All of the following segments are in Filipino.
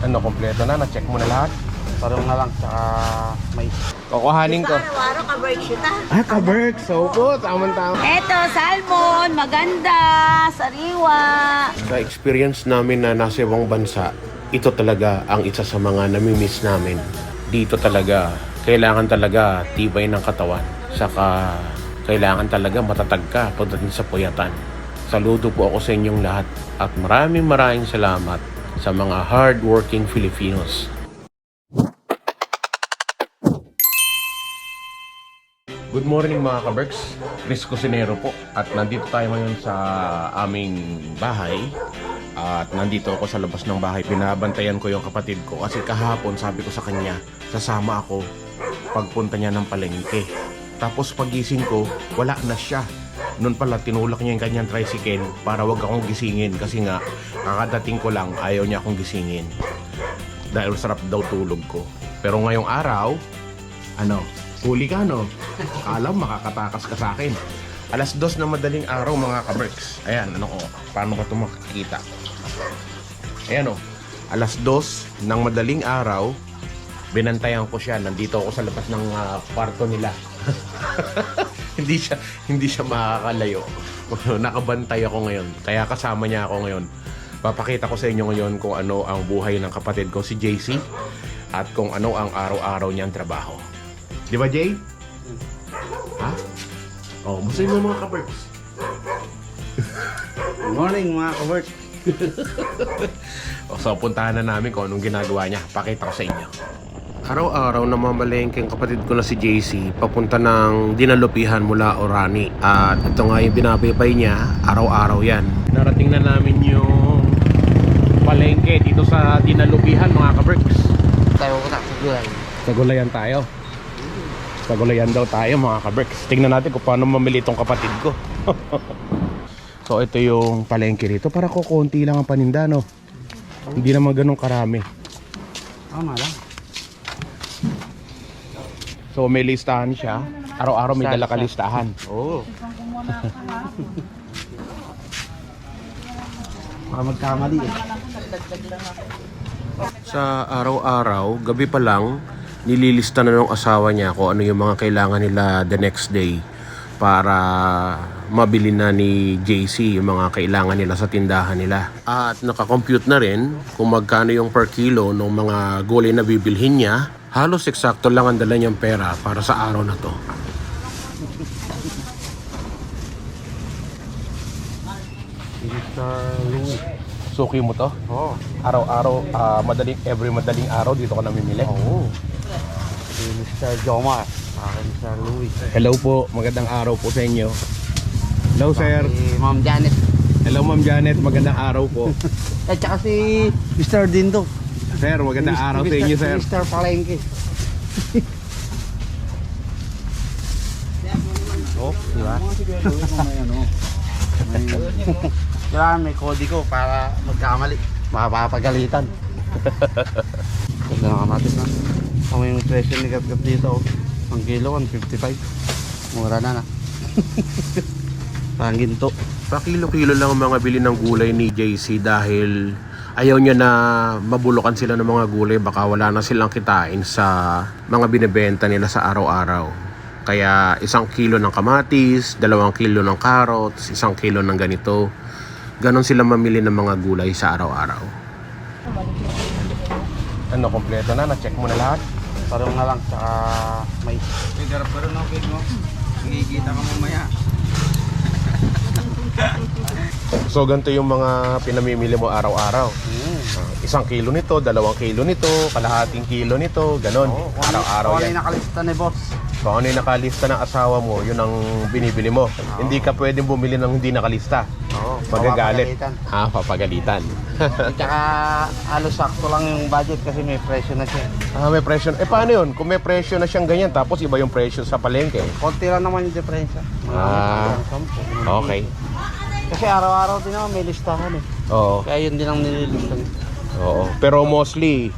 Ano, kompleto na? Na-check mo na lahat? Parang na lang, tsaka may... Kukuhanin ko. Araw-araw ka-break shoot ah. Ah, kaberk! So po, tamang-tama. Eto, salmon, maganda, sariwa. Sa experience namin na nasa ibang bansa, ito talaga ang isa sa mga namimiss namin. Dito talaga, kailangan talaga tibay ng katawan. Saka, kailangan talaga matatag ka pagdating sa puyatan. Saludo po ako sa inyong lahat at maraming maraming salamat sa mga hard-working Filipinos. Good morning mga kaberks. Chris Cusinero po. At nandito tayo ngayon sa aming bahay. At nandito ako sa labas ng bahay. Binabantayan ko yung kapatid ko. Kasi kahapon sabi ko sa kanya, sasama ako pagpunta niya ng palengke. Tapos pagising ko, wala na siya. Noon pala, tinulak niya yung kanyang tricycle para wag akong gisingin. Kasi nga, kakadating ko lang, ayaw niya akong gisingin. Dahil sarap daw tulog ko. Pero ngayong araw, ano, huli ka no? Akala makakatakas ka sa akin. Alas dos na madaling araw mga kaberks. Ayan, ano ko, paano ba ito makikita? Ayan o, alas dos ng madaling araw, binantayan ko siya. Nandito ako sa labas ng ah, kwarto nila. hindi siya hindi siya makakalayo. Nakabantay ako ngayon. Kaya kasama niya ako ngayon. Papakita ko sa inyo ngayon kung ano ang buhay ng kapatid ko si JC at kung ano ang araw-araw niyang trabaho. Di ba, Jay? Ha? Oh, musta yung mga kaberks? Good morning mga ka-work. O, so, puntahan na namin kung anong ginagawa niya. Pakita ko sa inyo. Araw-araw namamalengke ang kapatid ko na si JC papunta ng dinalupihan mula Orani. At ito nga yung binabaybay niya, araw-araw yan. Narating na namin yung palengke dito sa dinalupihan mga kaberks. Tayo ko na sa gulay. Sa gulayan tayo. Sa gulayan daw tayo mga kaberks. Tingnan natin kung paano mamili itong kapatid ko. so ito yung palengke rito. Para ko konti lang ang paninda no. Hindi naman ganun karami. Tama lang. So may listahan siya. Araw-araw may dala ka listahan. Oo. Baka magkamali eh. Sa araw-araw, gabi pa lang, nililista na ng asawa niya kung ano yung mga kailangan nila the next day para mabili na ni JC yung mga kailangan nila sa tindahan nila. At nakakompute na rin kung magkano yung per kilo ng mga gulay na bibilhin niya. Halos eksakto lang ang dala niyang pera para sa araw na to. Mr. Louis. Suki mo to? Oo. Araw-araw, ah, madaling, every madaling araw dito ka namimili. Oo. Si Mr. Jomar. Akin Mr. Louis. Hello po, magandang araw po sa inyo. Hello sir. Si Ma'am Janet. Hello Ma'am Janet, magandang araw po. At saka si Mr. Dindo. Sir, magandang araw sa inyo sir. Si Mr. Palengke. oh, di ba? Kailangan may kodi ko para magkamali. Mapapagalitan. Ganda na kamatis na. Kung yung presyo ni Kap Kap dito, oh. ang kilo 155. Mura na na. Parang ginto. Pa-kilo-kilo lang ang mga bili ng gulay ni JC dahil ayaw niya na mabulukan sila ng mga gulay baka wala na silang kitain sa mga binebenta nila sa araw-araw. Kaya isang kilo ng kamatis, dalawang kilo ng carrots, isang kilo ng ganito. Ganon sila mamili ng mga gulay sa araw-araw. Ano, kompleto na? Na-check mo na lahat? Parang na lang, tsaka may May garap ka rin okay mo. Nakikita ka mamaya. So, ganito yung mga pinamimili mo araw-araw. mm. Ah, isang kilo nito, dalawang kilo nito, kalahating kilo nito, ganon. Ano- Araw-araw kung ano yan. yung nakalista ni boss. Kung ano yung nakalista ng asawa mo, yun ang binibili mo. Hindi ka pwedeng bumili ng hindi nakalista. Oo, Magagalit. papapagalitan. Ha, papagalitan. At saka halos sakto lang yung budget kasi may presyo na siya. ah, may presyo. Eh, paano yun? Kung may presyo na siyang ganyan, tapos iba yung presyo sa palengke. Konti lang naman yung diferensya. Mga Ah. Okay. Kasi araw-araw din naman may listahan eh. Oo. Kaya yun din ang nililista niya. Oo. Pero mostly,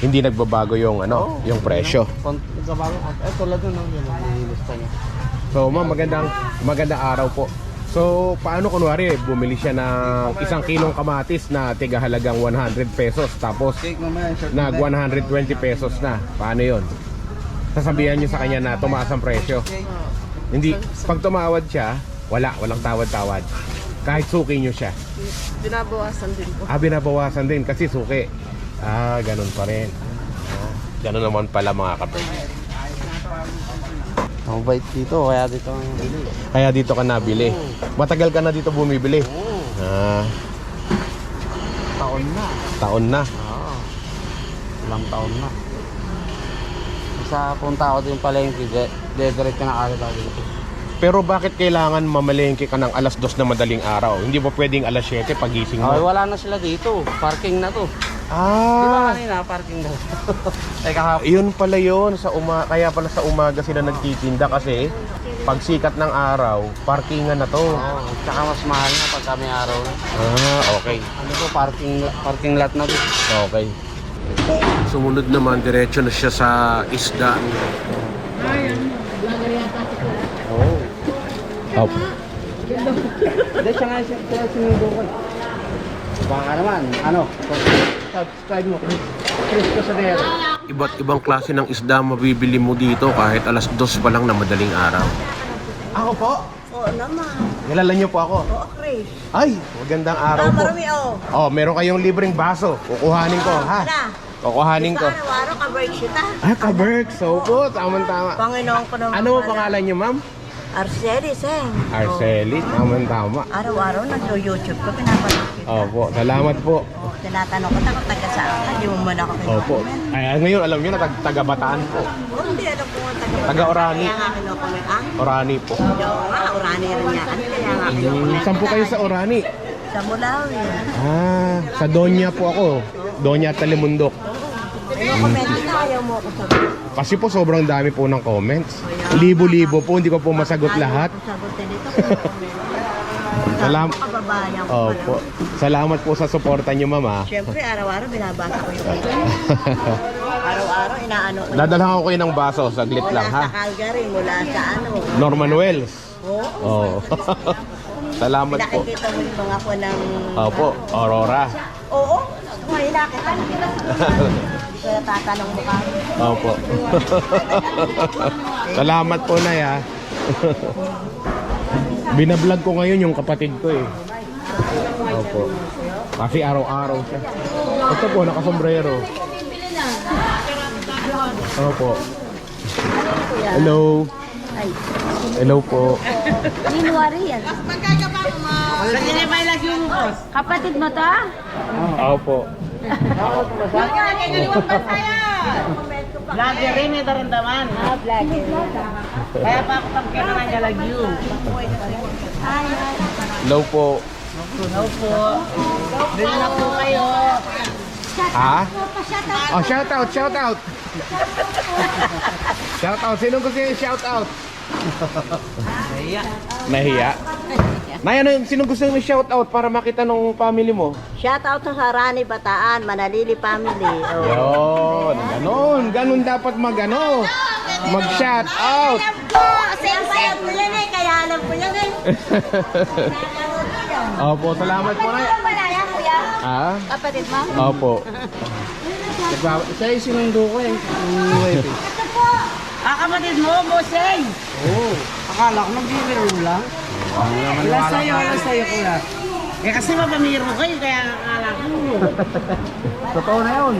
hindi nagbabago yung ano, Oo. yung presyo. Nagbabago konti. Eh tulad nun, no, yun ang nililista niya. So, ma'am, magandang magandang araw po. So, paano kunwari, bumili siya ng isang kilong kamatis na tiga halagang 100 pesos tapos nag 120 pesos na. Paano yon? Sasabihan niyo sa kanya na tumaas ang presyo. Hindi, pag tumawad siya, wala, walang tawad-tawad. Kahit suki niyo siya. Binabawasan din po. Ah, binabawasan din kasi suki. Ah, ganun pa rin. Ah, ganun naman pala mga kapatid. Ang bait dito, kaya dito ang bili. Kaya dito ka nabili. Matagal ka na dito bumibili. Ah, Taon na. taon na. Oo. Ilang taon na. Sa punta ako din palengke, de- dediretso na kagad ako dito. Pero bakit kailangan mamalengke ka ng alas 2 na madaling araw? Hindi ba pwedeng alas 7 pagising Ay, mo? wala na sila dito. Parking na to. Di ba Ah, kanina, parking na. Ay, kahapon. yun pala yun. Sa uma kaya pala sa umaga sila nagtitinda kasi pag sikat ng araw, parkingan na to. Oo, tsaka mas mahal na pag kami araw na. Ah, okay. Ano to, parking, parking lot na to. Okay. Sumunod naman, diretso na siya sa isda. Oo. Oh. Hindi, siya nga siya, sinundo ko. Baka naman, ano, subscribe mo, Chris, Chris Cosadero. Iba't ibang klase ng isda mabibili mo dito kahit alas 2 pa lang na madaling araw. Ako po? Oo naman. Kilala niyo po ako? Oo, Chris. Ay, magandang araw Ah, po. marami oh. Oh, meron kayong libreng baso. Kukuhanin ko, ha? Wala. Kukuhanin ko. Sa araw-araw ka-break kita. Ah, kaberg. So po, tama-tama. Panginoon ko naman. Ano po pala. pangalan niyo, ma'am? Arcelis eh. Arcelis. Oh. Araw-araw nag-YouTube ko, pinapanood kita. Opo, salamat po. Tinatanong ko, takot taga saan ka? Di mo man ako Opo. kinukomment. Ay, ngayon alam niyo na tag taga Bataan po. Oh, hindi, alam ko nga taga Taga Orani. Kaya nga kinukomment. Ah, Orani po. Oo nga, Orani rin nga. Ano kaya nga Hmm, kinukomment? saan po kayo sa Orani? Sa Mulawi. Ah, sa Donya po ako. Donya Talimundok. Kinukomment kita, ayaw mo ako sagot. Kasi po sobrang dami po ng comments. Libo-libo po, hindi ko po masagot lahat. Ayaw ko sagutin kinukomment. Salam- kababayan ko Opo. Salamat po sa suporta niyo, mama. Siyempre, araw-araw binabasa ko yung ito. Araw-araw, inaano ko. Dadalhan ko kayo ng baso, saglit Mula lang sa ha. Calgary, mula sa ano. Norman Wells. Oo. Oh. Salamat po. Pinakikita mo yung mga po ng... Opo, Aurora. Oo. Ngayon nakita. Hindi ko natatanong mo kami. Opo. Salamat po na ya. Binablog ko ngayon yung kapatid ko eh. Opo. Kasi araw-araw siya. Ito po, nakasombrero. Opo. Hello. Hello po. January yan. Kapatid mo to? Opo. Vlogger rin, ito rin naman. Ah, vlogger. Kaya pa ako pagkita ng galagyo. Hello po. Hello po. Bili na po kayo. Ha? Oh, shout out, shout out. shout out. Sino gusto yung shout out? Kaya. Nahiya. Nay, ano, sino gusto yung shout out para makita ng family mo? Shout out sa Sarani Bataan, Manalili Family. Oh. Yun, ganun. Ganun dapat magano. Mag-shout out. Alam ko! Same alam ko yan eh, kaya alam ko yan eh. Opo, salamat po na. Mo yan, kuya? Ah? Kapatid mo? Opo. Siya yung sinundo ko eh. Eh. Ito po! Ah, kapatid mo, Boseng. Oo. Akala ko nagbibiro lang. Wala sa'yo, wala sa'yo, kuya. Eh kasi mapamiro kayo, kaya akala ko. Totoo na yun.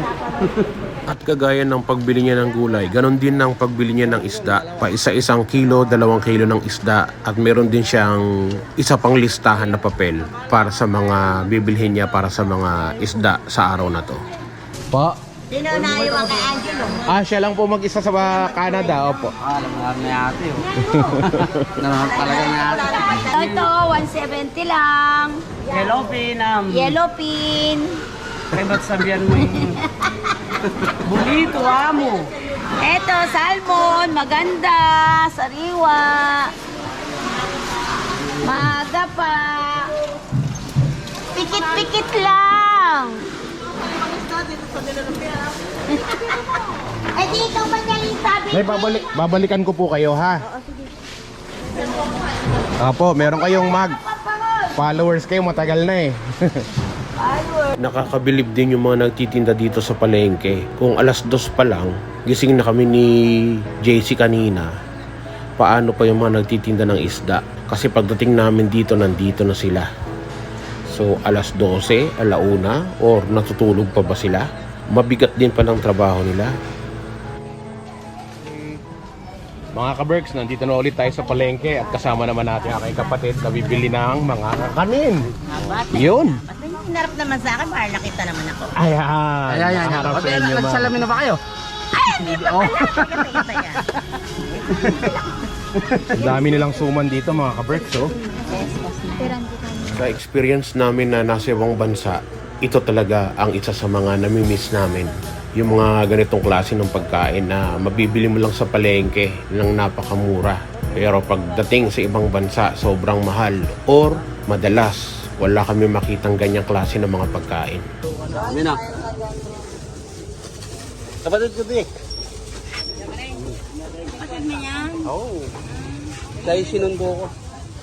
At kagaya ng pagbili niya ng gulay, ganon din ng pagbili niya ng isda. Pa isa-isang kilo, dalawang kilo ng isda. At meron din siyang isa pang listahan na papel para sa mga bibilhin niya para sa mga isda sa araw na to. Pa? Sino na iwan kay Angelo? Ah, siya lang po mag-isa sa Canada. Opo. Ah, alam na ni ate oh. Naman talaga ni ate. Ito, 170 lang. Hello, Pinam. Yellow pin. Kaya ba't sabihan mo yung... Bulito, amo. Ito, salmon. Maganda. Sariwa. Maaga pa. Pikit-pikit lang. Eh, di ikaw ba niya yung sabi May babalik, babalikan ko po kayo ha. Opo, meron kayong mag. Followers kayo matagal na eh. Nakakabilib din yung mga nagtitinda dito sa palengke. Kung alas dos pa lang, gising na kami ni JC kanina. Paano pa yung mga nagtitinda ng isda? Kasi pagdating namin dito, nandito na sila. So, alas 12, alauna, or natutulog pa ba sila? Mabigat din palang trabaho nila. Mga ka-Berks, nandito na ulit tayo sa palengke at kasama naman natin aking kapatid na bibili ng mga kanin. Abate. Yun. Ba't may hinarap naman sa akin para nakita naman ako? Ayan. Ayan, ayan, ayan. Harap sa inyo, ma'am. nagsalamin na ba kayo? Ay, hindi pa pala. Nakita yan. Ang dami nilang suman dito mga ka-Berks, oh. Sa experience namin na nasa ibang bansa, ito talaga ang isa sa mga namimiss namin. Yung mga ganitong klase ng pagkain na mabibili mo lang sa palengke ng napakamura. Pero pagdating sa ibang bansa, sobrang mahal. Or madalas, wala kami makitang ganyang klase ng mga pagkain. Kami na. Kapatid ko, Dick. Mo yan? Oo. Oh. Kaya sinundo ko.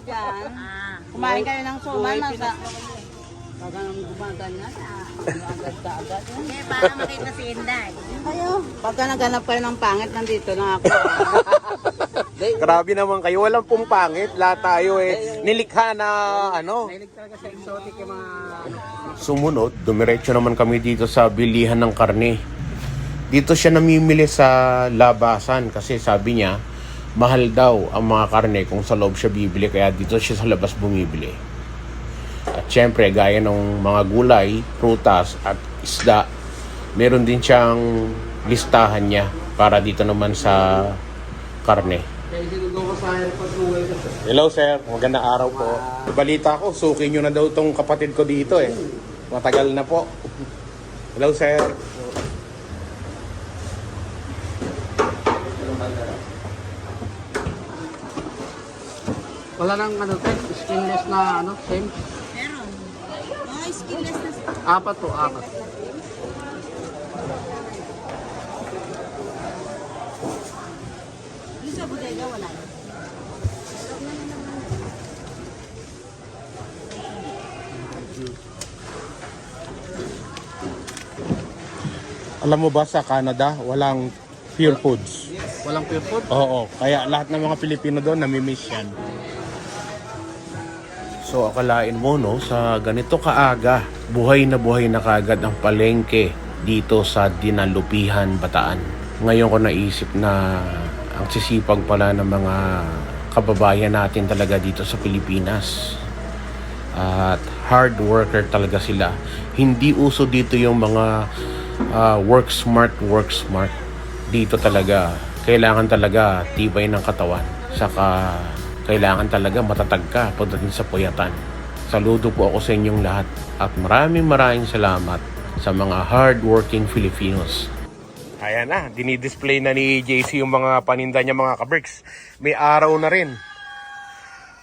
Yan. Kumain kayo ng suman. Nasa... Hindi, para makita si Inday. Kayo, pagka naganap kayo ng pangit, nandito na ako. Grabe naman kayo, walang pong pangit. Lahat tayo eh, nilikha na ano. Mahilig talaga sa exotic yung mga... Sumunod, dumiretso naman kami dito sa bilihan ng karne. Dito siya namimili sa labasan kasi sabi niya, mahal daw ang mga karne kung sa loob siya bibili kaya dito siya sa labas bumibili. At syempre, gaya ng mga gulay, prutas at isda, meron din siyang listahan niya para dito naman sa karne. Hello sir, magandang araw po. Balita ko, suki nyo na daw tong kapatid ko dito eh. Matagal na po. Hello sir. Wala nang ano, te, skinless na ano, same. Meron. Mga skinless na Apat po, apat. Yung sa bodega, wala. Alam mo ba sa Canada, walang pure foods. Walang pure food. Oo, kaya lahat ng mga Pilipino doon namimiss yan. So akalain mo no, sa ganito kaaga, buhay na buhay na kagad ang palengke dito sa Dinalupihan, Bataan. Ngayon ko naisip na ang sisipag pala ng mga kababayan natin talaga dito sa Pilipinas. At hard worker talaga sila. Hindi uso dito yung mga ah, work smart, work smart. Dito talaga, kailangan talaga tibay ng katawan. Saka kailangan talaga matatag ka pagdating sa puyatan. Saludo po ako sa inyong lahat at maraming maraming salamat sa mga hard-working Filipinos. Ayan na, dinidisplay na ni JC yung mga paninda niya mga kabricks. May araw na rin.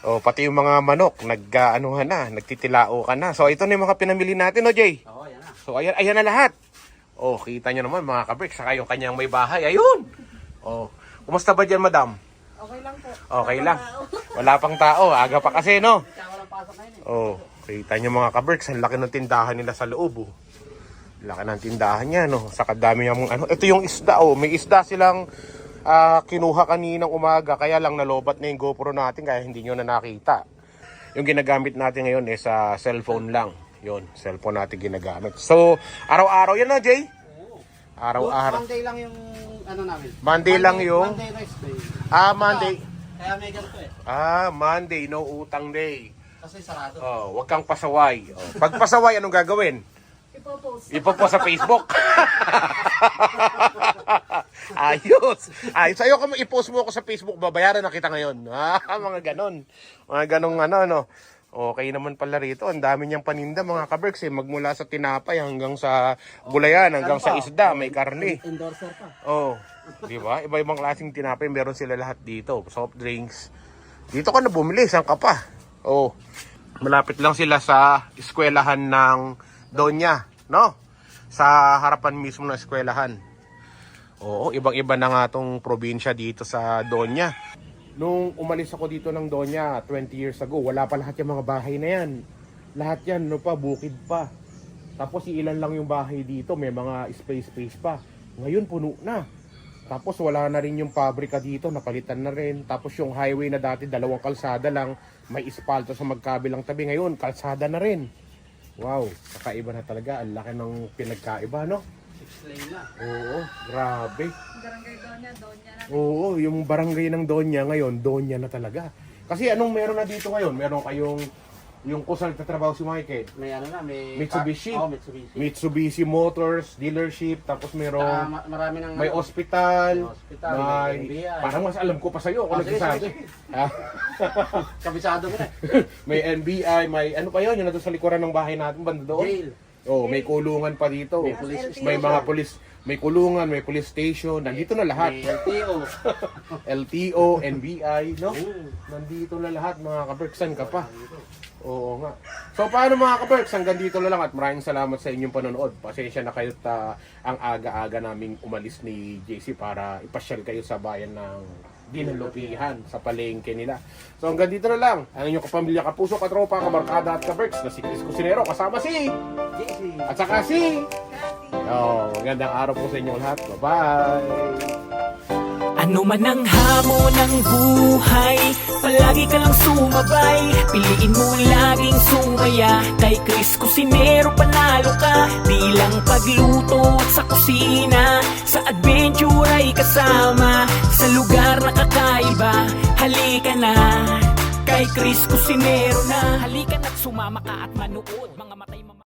O, pati yung mga manok, nag-anuhan na, nagtitilao ka na. So, ito na yung mga pinamili natin, no, Jay? Oo, yan na. So, ayan, ayan na lahat. O, kita nyo naman, mga kabricks, saka yung kanyang may bahay. Ayun! O, kumusta ba dyan, madam? Okay lang. Wala pang tao, aga pa kasi, no? Oh, kita nyo mga kabricks, ang laki ng tindahan nila sa loob, oh. Laki ng tindahan niya, no? Sa kadami yung ano. Ito yung isda, oh. May isda silang ah, kinuha kaninang umaga, kaya lang nalobat na yung GoPro natin, kaya hindi nyo na nakita. Yung ginagamit natin ngayon is sa cellphone lang. Yun, cellphone natin ginagamit. So, araw-araw yan, no, Jay? Araw-araw. Monday lang yung ano namin. Monday lang yung- Monday rest day. Ah, Monday. Kaya may ganito eh. Ah, Monday, no utang day. Kasi sarado. Oh, wag kang pasaway. Oh. Pag pasaway, anong gagawin? Ipopost. Ipopost sa Facebook. Ayos. Ayos. Ayaw ka i-post mo ako sa Facebook, babayaran na kita ngayon. Ah, mga ganon. Mga ganong ano, ano. Okay naman pala rito. Ang dami niyang paninda, mga kaberks. Eh. Magmula sa tinapay hanggang sa gulayan, hanggang sa isda, may karne. Endorser pa. Oh, di ba? Iba-ibang klaseng tinapay meron sila lahat dito. Soft drinks. Dito ka na bumili, saan ka pa? Oh, malapit lang sila sa eskwelahan ng Donya, no? Sa harapan mismo ng eskwelahan. Oo, ibang-iba na nga tong probinsya dito sa Donya. nung umalis ako dito ng Donya 20 years ago, wala pa lahat yung mga bahay na yan. Lahat yan, no pa, bukid pa. Tapos ilan lang yung bahay dito, may mga space-space pa. Ngayon puno na. Tapos wala na rin yung pabrika dito, napalitan na rin. Tapos yung highway na dati dalawang kalsada lang, may ispalto sa magkabilang tabi. Ngayon, kalsada na rin. Wow, kakaiba na talaga. Ang laki ng pinagkaiba, no? Six lane na. Oo, grabe. Oo, yung barangay ng Donya ngayon, Donya na talaga. Kasi anong meron na dito ngayon? Meron kayong yung kusang nagtatrabaho si Michael. May ano na, may... Mitsubishi. Oh, Mitsubishi. Mitsubishi Motors dealership, tapos merong ma- marami ng... may ano, hospital, May hospital, may, may NBI. parang mas alam ko pa sa'yo kung Ah, sige, nagsasabi. sige. Ah, Kabisado mo na. may NBI, may ano pa yun, yung nandun sa likuran ng bahay natin, banda doon. Jail. Oh, may kulungan pa dito. May police May mga police, may kulungan, may police station, nandito na lahat. May LTO. LTO, NBI, no? Mm. Nandito na lahat, mga kaberksan ka pa. Oo nga. So paano mga kaberks, hanggang dito na lang at maraming salamat sa inyong panonood. Pasensya na kayo ta ang aga-aga naming umalis ni JC para ipasyal kayo sa bayan ng Dinalupihan sa palengke nila. So hanggang dito na lang. Ang inyong kapamilya, kapuso, katropa, kabarkada at kaberks na si Chris Cusinero kasama si JC. at saka si Oh, magandang araw po sa inyong lahat. Bye-bye! Ano man ang hamon ng buhay Palagi ka lang sumabay. Piliin mo laging sumaya Kay Chris Cusinero panalo ka. Di lang pagluto at sa kusina Sa adventure ay kasama. Sa lugar na kakaiba Halika na. Kay Chris Cusinero na Halika na't sumama ka at manood. Mga matay